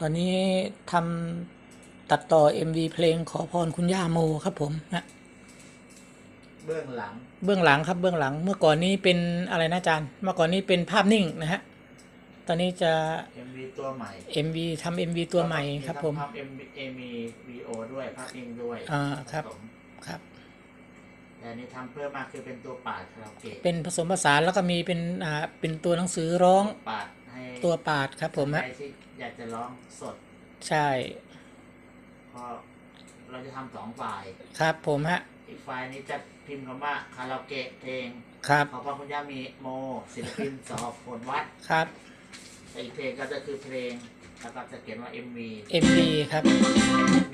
ตอนนี้ทำตัดต่อ MV เพลงขอพรคุณย่าโมครับผมนะเบื้องหลัง เบื้องหลังครับเบื้องหลัง เมื่อก่อนนี้เป็นอะไรนะอาจารย์ เมื่อก่อนนี้เป็นภาพนิ่งนะฮะ ตอนนี้จะ MV ตัวใหม่ MV ทำ MV ตัวใหม่ครับผมภาพ MV มีวีโอด้วยภาพเองด้วยอ่าครับผสมครับแต่อันนี้ทำเพิ่มมากคือเป็นตัวปาดคาราโอเกะเป็นผสมผสานแล้วก็มีเป็นอ่าเป็นตัวหนังสือร้องปาดให้ ตัวปาดครับ ผมใคฮะรที่อยากจะร้องสดใช่ก็เราจะทำสองฝ่าย ครับผมฮะอีกฝ่ายนี้จะพิมพ์คำว่าคาราโอเกะเพลงครับขอพรคุณย่ามีโมศิลปินสอบผลวัดครับ แต่อีกเพลงก็จะคือเพลงแล้วก็จะเขียนว่า MV MV ครับ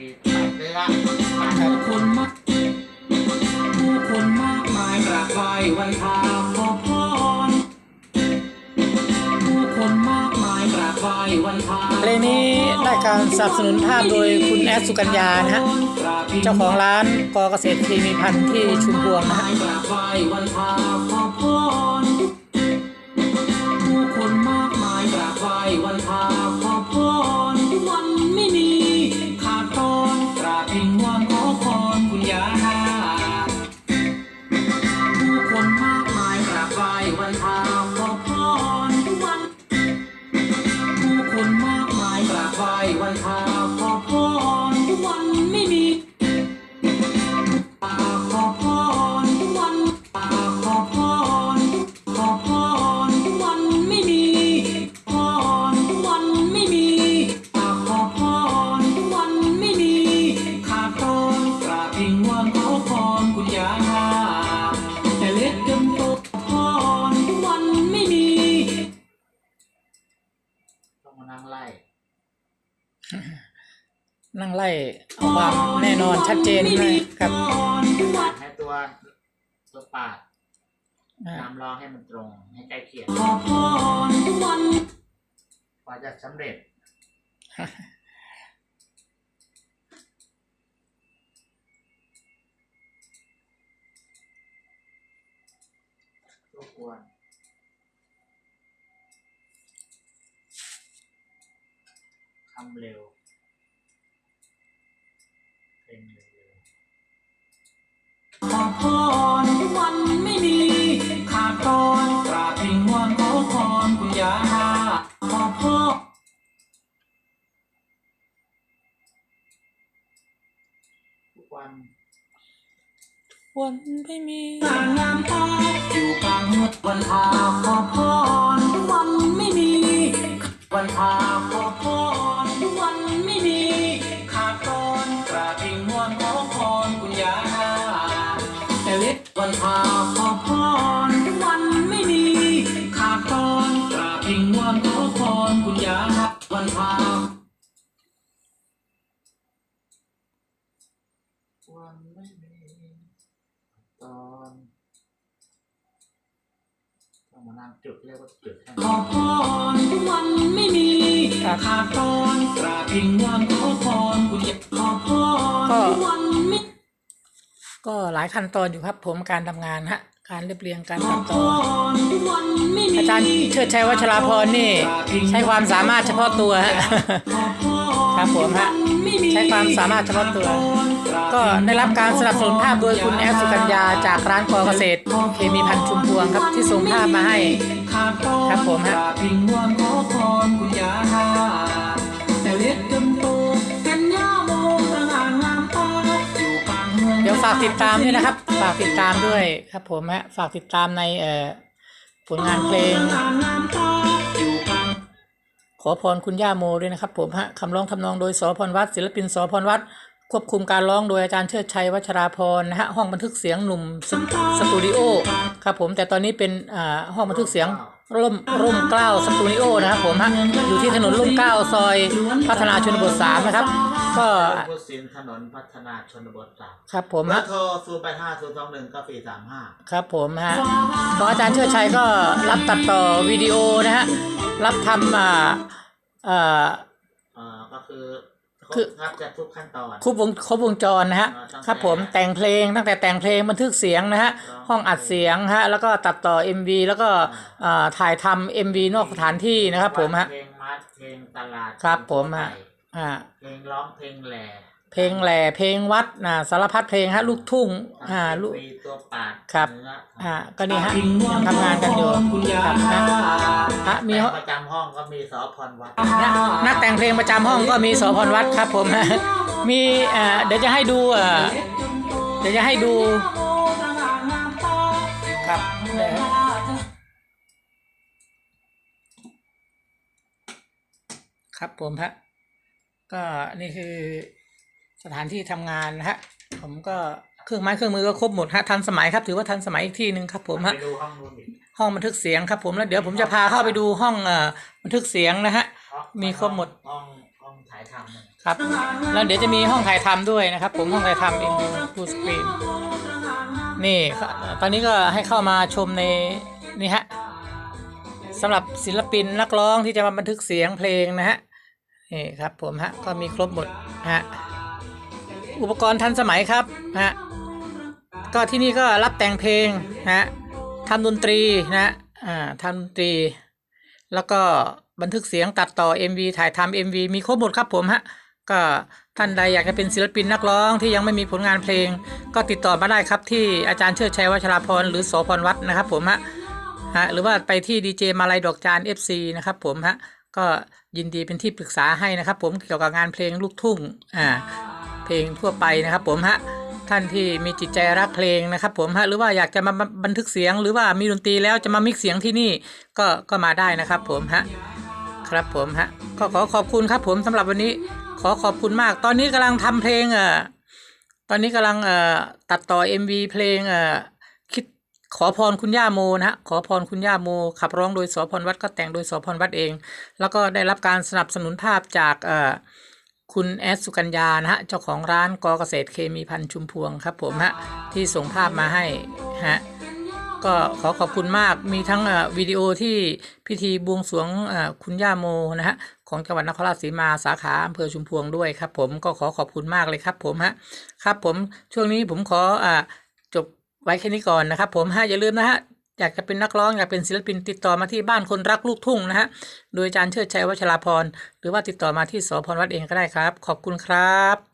มีปาดเนื้อปาดครับคนมากผู้คนมากมายกราบไหว้วันทาข สนับสนุนภาพโดยคุณแอดสุกัญญานะฮะเจ้าของร้านกอเกษตรเคมีพันธุ์ที่ชุมพวงนะฮะว้วันทาขอพรผู้คนมา นั่งไล่เอาความแน่นอนชัดเจนเลยครับให้ตัวตัวปาดอ่านำร้องให้มันตรงให้ใกล้เคียงขอพรวันกว่าจะสำเร็จรบกวนทำเร็ว วันวันไม่มีงานงามตาอยู่กลางเมืองวันทาขอพรวันไม่มี วันทาขอพร วันไม่มีตอนต้องมานั่งจุดเรียกว่าจุดให้ขอพรวันไม่มีครับขาดตอนกราบพิงวอนขอพรคุณยาขอพรวันไม่ก็หลายขั้นตอนอยู่ครับผมการทำงานฮะการเรียบเรียงการขอตัดพต่อรวันไม่มีอาจารย์เชิดชัยวัชราพรนี่ ใช้ความสามารถเฉพาะตัวฮะขอพรครับผมฮะวันไม่มี ใช้ความสามารถเฉพาะตัว ก็ได้รับการสนับสนุนภาพโดยคุณแอดสุกัญญาจากร้านกอเกษตร เคมีพันชุมพวงครับที่ส่งภาพมาให้ ครับผมฮะเดี๋ยวฝากติดตามด้วยนะครับ ฝากติดตามด้วยครับผมฮะฝากติดตามในเอ่อผลงานเพลง ขอพรคุณย่าโมด้วยนะครับผมฮะคำร้องทำนองโดยสพรวัดศิลปินสพรวัดควบคุมการร้องโดยอาจารย์เชิดชัยวัชราพรนะฮะห้องบันทึกเสียงหนุ่มสสตูดิโอครับผมแต่ตอนนี้เป็นอ่าห้องบันทึกเสียงร่มร่มเกล้าสตูดิโอนะครับผมฮะอยู่ที่ถนนร่มเกล้าซอยพัฒนาชนบทสามนะครับ ก็พุทธศิลป์ถนนพัฒนาชนบทสามครับผมเบอฮะร์โทรศูนย์แปดห้าศูนย์สองหนึ่งเก้าสี่สามห้าครับผมฮะของอาจารย์เชิดชัยก็รับตัดต่อวิดีโอนะฮะรับทำอ่า อ่าเอ่อก็คือคือครบจะทุกขั้นตอนครบวงครบวงจรนะฮะอ่าตั้งแต่ครับผมแต่งเพลงตั้งแต่แต่งเพลงบันทึกเสียงนะฮะร้องห้องอัดเสียงฮะแล้วก็ตัดต่อ MV แล้วก็อ่าถ่ายทำ MV นอกสถานที่นะครับ ผมฮะเพลงมาเพลงตลาดครับผมเพลงฮะไทยอ่าเพลงร้องเพลงแหล่เพลงแหล่เพลงวัดนะสารพัดเพลงฮะลูกทุ่งอ่าลูกมีตัวปาดครับเนื้ออ่าก็นี่ฮะยังทำงานกันอยู่คุณยาครับนะ ฮะมี แต่ห้องประจำห้องก็มีสอพรวัดนักนักแต่งเพลงประจำห้องก็มีสพรวัดครับผม มีเอ่อเดี๋ยวจะให้ดูเอ่อเดี๋ยวจะให้ดูครับเดี๋ยวครับผมฮะก็นี่คือสถานที่ทำงานนะฮะผมก็ เครื่องไม้เครื่องมือก็ครบหมดฮะทันสมัยครับถือว่าทันสมัยอีกที่หนึ่งครับผมฮะไปดูห้องนู้นดิห้องบันทึกเสียงครับ ผมแล้วเดี๋ยวผมจะพาเข้าไปดูห้องเอ่อบันทึกเสียงนะฮะห้องมีครบหมด ห้องห้องถ่ายทำเนี่ย ครับแล้วเดี๋ยวจะมีห้องถ่ายทำด้วยนะครับผมห้องถ่ายทำเองฟูสกรีนนี่ครับตอนนี้ก็ให้เข้ามาชมในนี่ฮะสำหรับศิลปินนักร้องที่จะมาบันทึกเสียงเพลงนะฮะนี่ครับผมฮะก็มีครบหมดนะฮะอุปกรณ์ทันสมัยครับนะฮะ ก็ที่นี่ก็รับแต่งเพลงนะทำดนตรีนะอ่าทำดนตรี แล้วก็บันทึกเสียงตัดต่อ MV ถ่ายทำ MV มีครบหมดครับผมฮะก็ท่านใดอยากจะเป็นศิลปินนักร้องที่ยังไม่มีผลงานเพลง ก็ติดต่อมาได้ครับที่อาจารย์เชิดชัยวัชราพรหรือโสพรวัดนะครับผมฮะฮะหรือว่าไปที่ดีเจมาลัยดอกจาน FC นะครับผมฮะก็ยินดีเป็นที่ปรึกษาให้นะครับ ผมเกี่ยวกับงานเพลงลูกทุ่งอ่าเพลงทั่วไปนะครับผมฮะ ท่านที่มีจิตใจรักเพลงนะครับ ผมฮะหรือว่าอยากจะมาบันทึกเสียง หรือว่ามีดนตรีแล้วจะมามิกเสียงที่นี่ก็ก็มาได้นะครับ ผมฮะครับผมฮะก็ขอขอบคุณครับ ผมสำหรับวันนี้ขอขอบคุณมาก ตอนนี้กำลังทำเพลงเอ่อตอนนี้กำลังเอ่อตัดต่อ MV เพลงเอ่อคิดขอพรคุณย่าโมนะฮะขอพรคุณย่าโม ขับร้องโดยสพรวัดก็แต่งโดยสพรวัดเอง แล้วก็ได้รับการสนับสนุนภาพจากเอ่อ คุณแอดสุกัญญานะฮะเจ้าของร้านกอเกษตรเคมีพันชุมพวงครับผมฮะที่ส่งภาพมาให้ฮะก็ขอขอบคุณมากมีทั้งอ่อวิดีโอที่พิธีบวงสรวงอ่อคุณย่าโมนะฮะของจังหวัดนครราชสีมาสาขาอำเภอชุมพวงด้วยครับผมก็ขอขอบคุณมากเลยครับผมฮะครับผมช่วงนี้ผมขออ่าจบไว้แค่นี้ก่อนนะครับผมฮะอย่าลืมนะฮะ อยากจะเป็นนักร้องอยากเป็นศิลปินติดต่อมาที่บ้านคนรักลูกทุ่งนะฮะโดยอาจารย์เชิดชัยวัชราพรหรือว่าติดต่อมาที่สพวัดเองก็ได้ครับ ขอบคุณครับ